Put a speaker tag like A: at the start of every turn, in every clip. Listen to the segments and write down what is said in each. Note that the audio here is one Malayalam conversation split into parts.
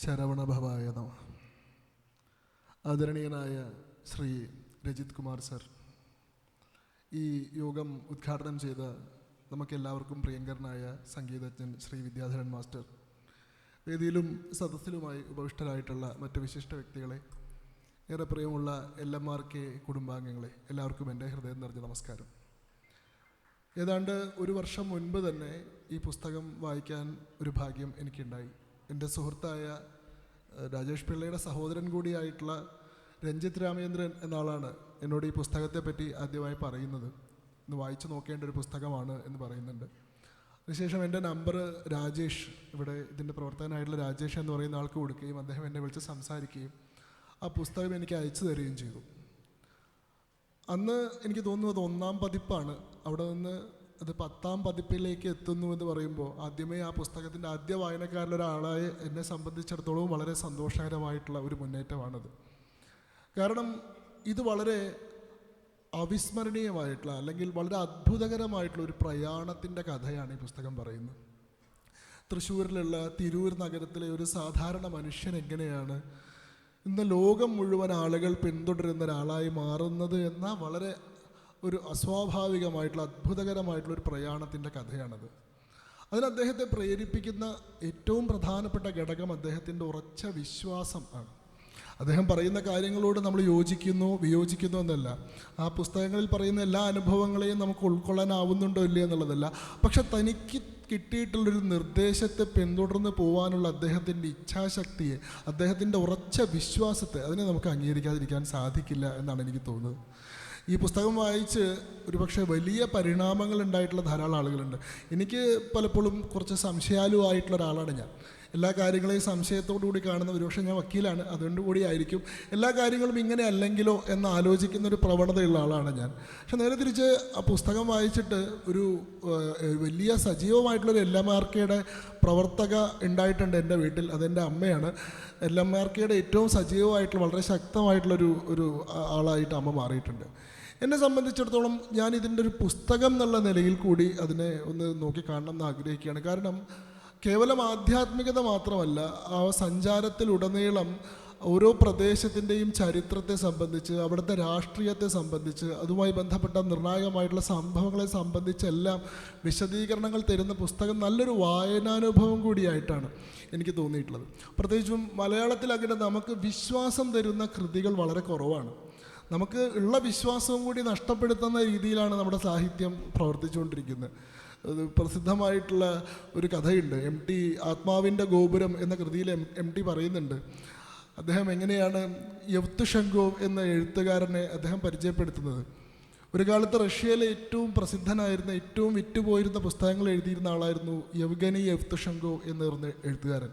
A: ശരവണഭവായ നമ. ആദരണീയനായ ശ്രീ രജിത് കുമാർ സർ ഈ യോഗം ഉദ്ഘാടനം ചെയ്ത നമുക്കെല്ലാവർക്കും പ്രിയങ്കരനായ സംഗീതജ്ഞൻ ശ്രീ വിദ്യാധരൻ മാസ്റ്റർ വേദിയിലും സദസ്സിലുമായി ഉപവിഷ്ടരായിട്ടുള്ള മറ്റ് വിശിഷ്ട വ്യക്തികളെ ഏറെ പ്രിയമുള്ള എൽ എം ആർ കെ കുടുംബാംഗങ്ങളെ എല്ലാവർക്കും എന്റെ ഹൃദയം നിറഞ്ഞ നമസ്കാരം. ഏതാണ്ട് ഒരു വർഷം മുൻപ് തന്നെ ഈ പുസ്തകം വായിക്കാൻ ഒരു ഭാഗ്യം എനിക്കുണ്ടായി. എന്റെ സുഹൃത്തായ രാജേഷ് പിള്ളയുടെ സഹോദരൻ കൂടിയായിട്ടുള്ള രഞ്ജിത്ത് രാമചന്ദ്രൻ എന്ന ആളാണ് എന്നോട് ഈ പുസ്തകത്തെ പറ്റി ആദ്യമായി പറയുന്നത്. ഇന്ന് വായിച്ചു നോക്കേണ്ട ഒരു പുസ്തകമാണ് എന്ന് പറയുന്നുണ്ട്. അതിനുശേഷം എന്റെ നമ്പർ രാജേഷ് ഇവിടെ ഇതിന്റെ പ്രവർത്തകനായിട്ടുള്ള രാജേഷ് എന്ന് പറയുന്ന ആൾക്ക് കൊടുക്കുകയും അദ്ദേഹം എന്നെ വിളിച്ച് സംസാരിക്കുകയും ആ പുസ്തകം എനിക്ക് അയച്ചു തരികയും ചെയ്തു. അന്ന് എനിക്ക് തോന്നുന്നത് ഒന്നാം പതിപ്പാണ്. അവിടെ നിന്ന് അത് പത്താം പതിപ്പിലേക്ക് എത്തുന്നു എന്ന് പറയുമ്പോൾ ആദ്യമേ ആ പുസ്തകത്തിന്റെ ആദ്യ വായനക്കാരിലൊരാളായ എന്നെ സംബന്ധിച്ചിടത്തോളം വളരെ സന്തോഷകരമായിട്ടുള്ള ഒരു മുന്നേറ്റമാണത്. കാരണം ഇത് വളരെ അവിസ്മരണീയമായിട്ടുള്ള അല്ലെങ്കിൽ വളരെ അത്ഭുതകരമായിട്ടുള്ള ഒരു പ്രയാണത്തിന്റെ കഥയാണ് ഈ പുസ്തകം പറയുന്നത്. തൃശ്ശൂരിലുള്ള തിരൂർ നഗരത്തിലെ ഒരു സാധാരണ മനുഷ്യൻ എങ്ങനെയാണ് ഇന്ന് ലോകം മുഴുവൻ ആളുകൾ പിന്തുടരുന്ന ഒരാളായി മാറുന്നത് എന്ന വളരെ ഒരു അസ്വാഭാവികമായിട്ടുള്ള അത്ഭുതകരമായിട്ടുള്ള ഒരു പ്രയാണത്തിന്റെ കഥയാണത്. അതിന് അദ്ദേഹത്തെ പ്രേരിപ്പിക്കുന്ന ഏറ്റവും പ്രധാനപ്പെട്ട ഘടകം അദ്ദേഹത്തിന്റെ ഉറച്ച വിശ്വാസം ആണ്. അദ്ദേഹം പറയുന്ന കാര്യങ്ങളോട് നമ്മൾ യോജിക്കുന്നു വിയോജിക്കുന്നു എന്നല്ല. ആ പുസ്തകങ്ങളിൽ പറയുന്ന എല്ലാ അനുഭവങ്ങളെയും നമുക്ക് ഉൾക്കൊള്ളാനാവുന്നുണ്ടോ ഇല്ലേ എന്നുള്ളതല്ല. പക്ഷെ തനിക്ക് കിട്ടിയിട്ടുള്ളൊരു നിർദ്ദേശത്തെ പിന്തുടർന്ന് പോകാനുള്ള അദ്ദേഹത്തിന്റെ ഇച്ഛാശക്തിയെ അദ്ദേഹത്തിന്റെ ഉറച്ച വിശ്വാസത്തെ അതിനെ നമുക്ക് അംഗീകരിക്കാതിരിക്കാൻ സാധിക്കില്ല എന്നാണ് എനിക്ക് തോന്നുന്നത്. ഈ പുസ്തകം വായിച്ച് ഒരുപക്ഷെ വലിയ പരിണാമങ്ങൾ ഉണ്ടായിട്ടുള്ള ധാരാളം ആളുകളുണ്ട്. എനിക്ക് പലപ്പോഴും കുറച്ച് സംശയാലുവായിട്ടുള്ള ഒരാളാണ് ഞാൻ. എല്ലാ കാര്യങ്ങളെയും സംശയത്തോടു കൂടി കാണുന്ന ഒരുപക്ഷെ ഞാൻ വക്കീലാണ്. അതുകൊണ്ട് കൂടി ആയിരിക്കും. എല്ലാ കാര്യങ്ങളും ഇങ്ങനെ അല്ലെങ്കിലോ എന്ന് ആലോചിക്കുന്ന ഒരു പ്രവണതയുള്ള ആളാണ് ഞാൻ. പക്ഷെ നേരെ തിരിച്ച് ആ പുസ്തകം വായിച്ചിട്ട് ഒരു വലിയ സജീവമായിട്ടുള്ളൊരു എൽ എം ആർ കെയുടെ പ്രവർത്തക ഉണ്ടായിട്ടുണ്ട് എന്റെ വീട്ടിൽ. അതെന്റെ അമ്മയാണ്. എൽ മാർക്കയുടെ ഏറ്റവും സജീവമായിട്ടുള്ള വളരെ ശക്തമായിട്ടുള്ളൊരു ഒരു ആളായിട്ട് അമ്മ മാറിയിട്ടുണ്ട്. എന്നെ സംബന്ധിച്ചിടത്തോളം ഞാൻ ഇതിന്റെ ഒരു പുസ്തകം എന്നുള്ള നിലയിൽ കൂടി അതിനെ ഒന്ന് നോക്കി കാണണം എന്ന് ആഗ്രഹിക്കുകയാണ്. കാരണം കേവലം ആധ്യാത്മികത മാത്രമല്ല ആ സഞ്ചാരത്തിലുടനീളം ഓരോ പ്രദേശത്തിന്റെയും ചരിത്രത്തെ സംബന്ധിച്ച് അവിടുത്തെ രാഷ്ട്രീയത്തെ സംബന്ധിച്ച് അതുമായി ബന്ധപ്പെട്ട നിർണായകമായിട്ടുള്ള സംഭവങ്ങളെ സംബന്ധിച്ചെല്ലാം വിശദീകരണങ്ങൾ തരുന്ന പുസ്തകം നല്ലൊരു വായനാനുഭവം കൂടിയായിട്ടാണ് എനിക്ക് തോന്നിയിട്ടുള്ളത്. പ്രത്യേകിച്ചും മലയാളത്തിൽ അങ്ങനെ നമുക്ക് വിശ്വാസം തരുന്ന കൃതികൾ വളരെ കുറവാണ്. നമുക്ക് ഉള്ള വിശ്വാസവും കൂടി നഷ്ടപ്പെടുത്തുന്ന രീതിയിലാണ് നമ്മുടെ സാഹിത്യം പ്രവർത്തിച്ചുകൊണ്ടിരിക്കുന്നത്. പ്രസിദ്ധമായിട്ടുള്ള ഒരു കഥയുണ്ട്. എം ടി ആത്മാവിന്റെ ഗോപുരം എന്ന കൃതിയിൽ എം എം ടി പറയുന്നുണ്ട്. അദ്ദേഹം എങ്ങനെയാണ് യവ്തുഷങ്കോവ് എന്ന എഴുത്തുകാരനെ അദ്ദേഹം പരിചയപ്പെടുത്തുന്നത്? ഒരു കാലത്ത് റഷ്യയിലെ ഏറ്റവും പ്രസിദ്ധനായിരുന്ന ഏറ്റവും വിറ്റുപോയിരുന്ന പുസ്തകങ്ങൾ എഴുതിയിരുന്ന ആളായിരുന്നു യവ്ഗനി യവ്തുഷങ്കോ എന്ന് പറഞ്ഞ എഴുത്തുകാരൻ.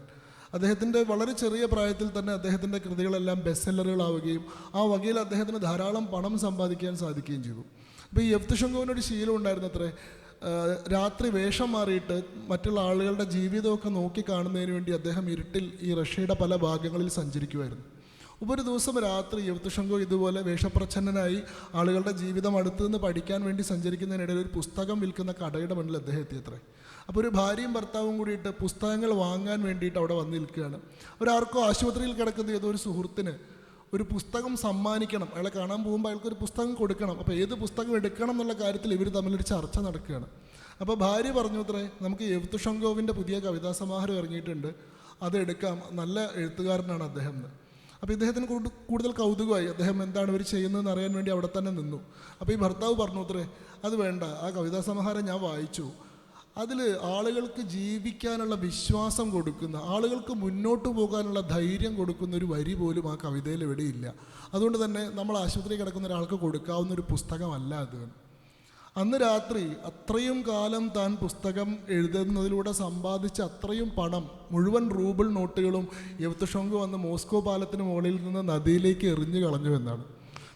A: അദ്ദേഹത്തിന്റെ വളരെ ചെറിയ പ്രായത്തിൽ തന്നെ അദ്ദേഹത്തിന്റെ കൃതികളെല്ലാം ബെസ്റ്റ് സെല്ലറുകളാവുകയും ആ വകയിൽ അദ്ദേഹത്തിന് ധാരാളം പണം സമ്പാദിക്കാൻ സാധിക്കുകയും ചെയ്തു. അപ്പോൾ ഈ യവ്തുഷങ്കോവിനൊരു ശീലം ഉണ്ടായിരുന്നു അത്രേ രാത്രി വേഷം മാറിയിട്ട് മറ്റുള്ള ആളുകളുടെ ജീവിതമൊക്കെ നോക്കി കാണുന്നതിന് വേണ്ടി അദ്ദേഹം ഇരുട്ടിൽ ഈ റഷ്യയുടെ പല ഭാഗങ്ങളിൽ സഞ്ചരിക്കുമായിരുന്നു. അപ്പോൾ ഒരു ദിവസം രാത്രി യുവത്തുഷങ്കോ ഇതുപോലെ വേഷപ്രച്ഛന്നനായി ആളുകളുടെ ജീവിതം അടുത്തു നിന്ന് പഠിക്കാൻ വേണ്ടി സഞ്ചരിക്കുന്നതിനിടയിൽ ഒരു പുസ്തകം വിൽക്കുന്ന കടയുടെ മുന്നിൽ അദ്ദേഹം എത്തിയത്രേ. അപ്പോൾ ഒരു ഭാര്യയും ഭർത്താവും കൂടിയിട്ട് പുസ്തകങ്ങൾ വാങ്ങാൻ വേണ്ടിയിട്ട് അവിടെ വന്ന് നിൽക്കുകയാണ്. ഒരാർക്കോ ആശുപത്രിയിൽ കിടക്കുന്ന ഏതോ ഒരു സുഹൃത്തിന് ഒരു പുസ്തകം സമ്മാനിക്കണം. അയാളെ കാണാൻ പോകുമ്പോൾ അയാൾക്ക് ഒരു പുസ്തകം കൊടുക്കണം. അപ്പോൾ ഏത് പുസ്തകം എടുക്കണം എന്നുള്ള കാര്യത്തിൽ ഇവർ തമ്മിലൊരു ചർച്ച നടക്കുകയാണ്. അപ്പോൾ ഭാര്യ പറഞ്ഞു അത്രേ നമുക്ക് എഴുത്തുഷങ്കോവിന്റെ പുതിയ കവിതാ സമാഹാരം ഇറങ്ങിയിട്ടുണ്ട്. അതെടുക്കാം നല്ല എഴുത്തുകാരനാണ് അദ്ദേഹം. എന്ന് അപ്പോൾ ഇദ്ദേഹത്തിന് കൂടു- കൂടുതൽ കൗതുകമായി. അദ്ദേഹം എന്താണ് ഇവർ ചെയ്യുന്നതെന്ന് അറിയാൻ വേണ്ടി അവിടെ തന്നെ നിന്നു. അപ്പോൾ ഈ ഭർത്താവ് പറഞ്ഞു അത്രേ അത് വേണ്ട. ആ കവിതാ സമാഹാരം ഞാൻ വായിച്ചു. അതിൽ ആളുകൾക്ക് ജീവിക്കാനുള്ള വിശ്വാസം കൊടുക്കുന്ന ആളുകൾക്ക് മുന്നോട്ട് പോകാനുള്ള ധൈര്യം കൊടുക്കുന്ന ഒരു വരി പോലും ആ കവിതയിൽ എവിടെയില്ല അതുകൊണ്ട് തന്നെ നമ്മൾ ആശുപത്രി കിടക്കുന്ന ഒരാൾക്ക് കൊടുക്കാവുന്ന ഒരു പുസ്തകമല്ല അത്. അന്ന് രാത്രി അത്രയും കാലം താൻ പുസ്തകം എഴുതുന്നതിലൂടെ സമ്പാദിച്ച അത്രയും പണം മുഴുവൻ റൂബിൾ നോട്ടുകളും യവത്തുഷങ്ക് വന്ന് മോസ്കോ പാലത്തിന് മുകളിൽ നിന്ന് നദിയിലേക്ക് എറിഞ്ഞു കളഞ്ഞു എന്നാണ്.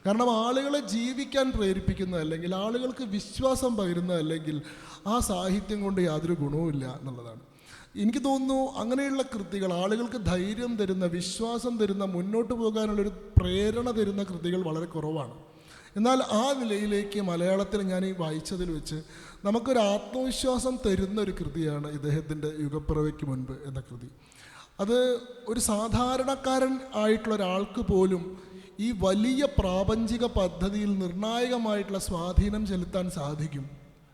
A: കാരണം ആളുകളെ ജീവിക്കാൻ പ്രേരിപ്പിക്കുന്ന അല്ലെങ്കിൽ ആളുകൾക്ക് വിശ്വാസം പകരുന്ന അല്ലെങ്കിൽ ആ സാഹിത്യം കൊണ്ട് യാതൊരു ഗുണവുമില്ല എന്നുള്ളതാണ്. എനിക്ക് തോന്നുന്നു അങ്ങനെയുള്ള കൃതികൾ ആളുകൾക്ക് ധൈര്യം തരുന്ന വിശ്വാസം തരുന്ന മുന്നോട്ട് പോകാനുള്ളൊരു പ്രേരണ തരുന്ന കൃതികൾ വളരെ കുറവാണ്. എന്നാൽ ആ നിലയിലേക്ക് മലയാളത്തിൽ ഞാൻ ഈ വായിച്ചതിൽ വെച്ച് നമുക്കൊരു ആത്മവിശ്വാസം തരുന്ന ഒരു കൃതിയാണ് ഇദ്ദേഹത്തിന്റെ യുഗപ്പിറവയ്ക്ക് മുൻപ് എന്ന കൃതി. അത് ഒരു സാധാരണക്കാരൻ ആയിട്ടുള്ള ഒരാൾക്ക് പോലും ഈ വലിയ പ്രാപഞ്ചിക പദ്ധതിയിൽ നിർണായകമായിട്ടുള്ള സ്വാധീനം ചെലുത്താൻ സാധിക്കും.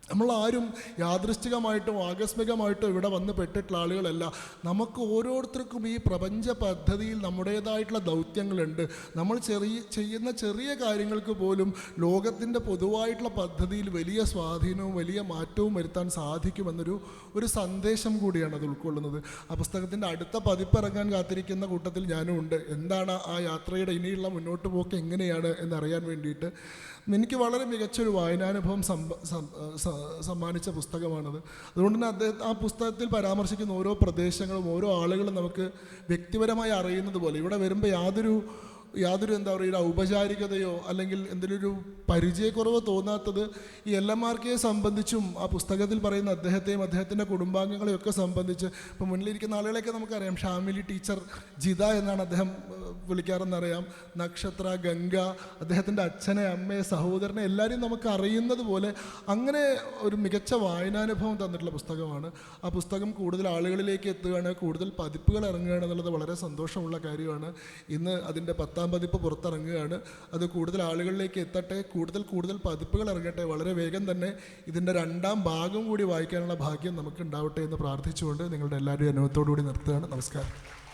A: നമ്മൾ ആരും യാദൃശ്ചികമായിട്ടും ആകസ്മികമായിട്ടും ഇവിടെ വന്ന് പെട്ടിട്ടുള്ള ആളുകളല്ല. നമുക്ക് ഓരോരുത്തർക്കും ഈ പ്രപഞ്ച പദ്ധതിയിൽ നമ്മുടേതായിട്ടുള്ള ദൗത്യങ്ങളുണ്ട്. നമ്മൾ ചെറിയ ചെയ്യുന്ന ചെറിയ കാര്യങ്ങൾക്ക് പോലും ലോകത്തിന്റെ പൊതുവായിട്ടുള്ള പദ്ധതിയിൽ വലിയ സ്വാധീനവും വലിയ മാറ്റവും വരുത്താൻ സാധിക്കുമെന്നൊരു ഒരു സന്ദേശം കൂടിയാണ് അത് ഉൾക്കൊള്ളുന്നത്. ആ പുസ്തകത്തിന്റെ അടുത്ത പതിപ്പിറങ്ങാൻ കാത്തിരിക്കുന്ന കൂട്ടത്തിൽ ഞാനും ഉണ്ട്. എന്താണ് ആ യാത്രയുടെ ഇനിയുള്ള മുന്നോട്ട് പോക്ക് എങ്ങനെയാണ് എന്നറിയാൻ വേണ്ടിയിട്ട് എനിക്ക് വളരെ മികച്ചൊരു വായനാനുഭവം സംഭ സമ്മാനിച്ച പുസ്തകമാണത്. അതുകൊണ്ട് തന്നെ അദ്ദേഹം ആ പുസ്തകത്തിൽ പരാമർശിക്കുന്ന ഓരോ പ്രദേശങ്ങളും ഓരോ ആളുകളും നമുക്ക് വ്യക്തിപരമായി അറിയുന്നത് പോലെ. ഇവിടെ വരുമ്പോൾ യാതൊരു യാതൊരു എന്താ പറയുക ഔപചാരികതയോ അല്ലെങ്കിൽ എന്തെങ്കിലും ഒരു പരിചയക്കുറവോ തോന്നാത്തത് ഈ എൽ എം ആർ കെയെ സംബന്ധിച്ചും ആ പുസ്തകത്തിൽ പറയുന്ന അദ്ദേഹത്തെയും അദ്ദേഹത്തിന്റെ കുടുംബാംഗങ്ങളെയും ഒക്കെ സംബന്ധിച്ച് ഇപ്പോൾ മുന്നിലിരിക്കുന്ന ആളുകളെയൊക്കെ നമുക്കറിയാം. ഷാമിലി ടീച്ചർ ജിത എന്നാണ് അദ്ദേഹം വിളിക്കാറെന്നറിയാം. നക്ഷത്ര ഗംഗ അദ്ദേഹത്തിന്റെ അച്ഛനെ അമ്മയെ സഹോദരനെ എല്ലാവരെയും നമുക്ക് അറിയുന്നത് പോലെ അങ്ങനെ ഒരു മികച്ച വായനാനുഭവം തന്നിട്ടുള്ള പുസ്തകമാണ്. ആ പുസ്തകം കൂടുതൽ ആളുകളിലേക്ക് എത്തുകയാണ് കൂടുതൽ പതിപ്പുകൾ ഇറങ്ങുകയാണ് എന്നുള്ളത് വളരെ സന്തോഷമുള്ള കാര്യമാണ്. ഇന്ന് അതിന്റെ പത്താം പതിപ്പ് പുറത്തിറങ്ങുകയാണ്. അത് കൂടുതൽ ആളുകളിലേക്ക് എത്തട്ടെ കൂടുതൽ കൂടുതൽ പതിപ്പുകൾ ഇറങ്ങട്ടെ. വളരെ വേഗം തന്നെ ഇതിന്റെ രണ്ടാം ഭാഗം കൂടി വായിക്കാനുള്ള ഭാഗ്യം നമുക്ക് ഉണ്ടാവട്ടെ എന്ന് പ്രാർത്ഥിച്ചുകൊണ്ട് നിങ്ങളുടെ എല്ലാവരുടെയും അനുഭവത്തോടു കൂടി നിർത്തുകയാണ്. നമസ്കാരം.